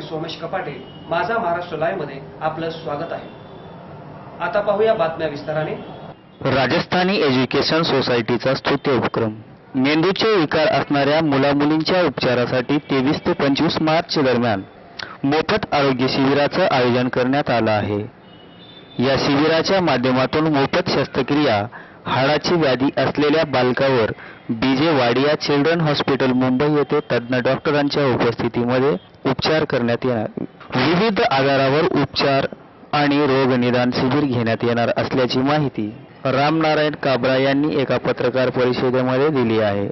सोमेश कपाटे माझा महाराष्ट्र लाईव्हमध्ये आपलं स्वागत आहे. आता पाहूया बातम्या विस्ताराने. राजस्थानी एज्युकेशन सोसायटीचा स्तुत्य उपक्रम. मेंदूचे विकार असणाऱ्या मुलामुलींच्या उपचारासाठी तेवीस ते पंचवीस मार्च दरम्यान मोफत आरोग्य शिबिराचं आयोजन करण्यात आलं आहे. या शिबिराच्या माध्यमातून मोफत शस्त्रक्रिया हाडाची व्याधी असलेल्या बालकावर B J Wadia children hospital Mumbai येथे तज्ज्ञ डॉक्टरांच्या उपस्थितीमध्ये उपचार करण्यात येणार. विविध आजारावर उपचार आणि रोग निदान शिबिर घेण्यात येणार असल्याची माहिती रामनारायण काबरा यांनी एका पत्रकार परिषदेमध्ये दिली आहे.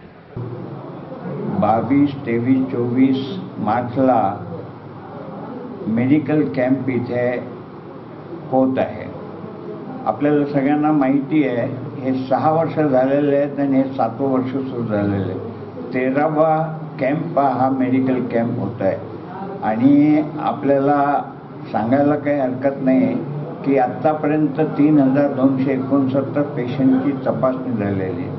बावीस तेवीस चोवीस मार्चला मेडिकल कॅम्प इथे होत आहे. आपल्याला सगळ्यांना माहिती आहे हे सहा वर्ष झालेले आहेत आणि हे सातवं वर्ष सुरू झालेलं आहे तेरावा कॅम्प हा मेडिकल कॅम्प होत आहे. आणि आपल्याला सांगायला काही हरकत नाही की आत्तापर्यंत तीन हजार दोनशे एकोणसत्तर पेशंटची तपासणी झालेली आहे.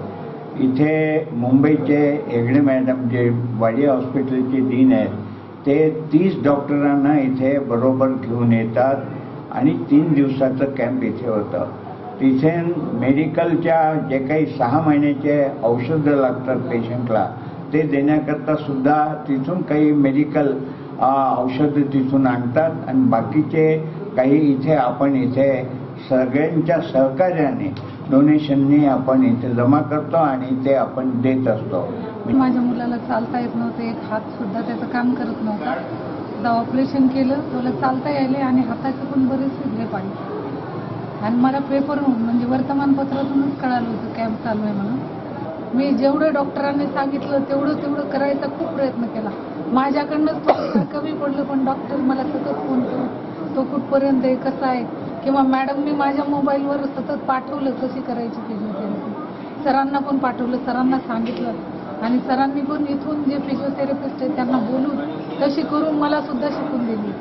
इथे मुंबईचे हेगडे मॅडम जे वाडिया हॉस्पिटलचे डीन आहेत ते तीस डॉक्टरांना इथे बरोबर घेऊन येतात आणि तीन दिवसाचं कॅम्प इथे होतं. तिथे मेडिकलच्या जे काही सहा महिन्याचे औषधं लागतात पेशंटला ते देण्याकरता सुद्धा तिथून काही मेडिकल औषधं तिथून आणतात. आणि बाकीचे काही इथे आपण इथे सगळ्यांच्या सहकार्याने डोनेशननी आपण इथे जमा करतो आणि ते आपण देत असतो. माझ्या मुलाला चालता येत नव्हते एक हात सुद्धा त्याचं काम करत नव्हता. ऑपरेशन केलं त्याला चालता यायले आणि हाताचे पण बरेच फिरले पाणी. आणि मला पेपरहून म्हणजे वर्तमानपत्रातूनच कळालं होतं कॅम्प चालू आहे म्हणून. मी जेवढं डॉक्टरांनी सांगितलं तेवढं तेवढं करायचा खूप प्रयत्न केला. माझ्याकडनंच थोडं कमी पडलं पण डॉक्टर मला सतत फोन करून तो कुठपर्यंत आहे कसा आहे? किंवा मॅडम मी माझ्या मोबाईलवर सतत पाठवलं कशी करायची फिजिओथेरपी सरांना पण पाठवलं सरांना सांगितलं. आणि सरांनी पण इथून जे फिजिओथेरपिस्ट आहेत त्यांना बोलून तशी करून मला सुद्धा शिकून दिली.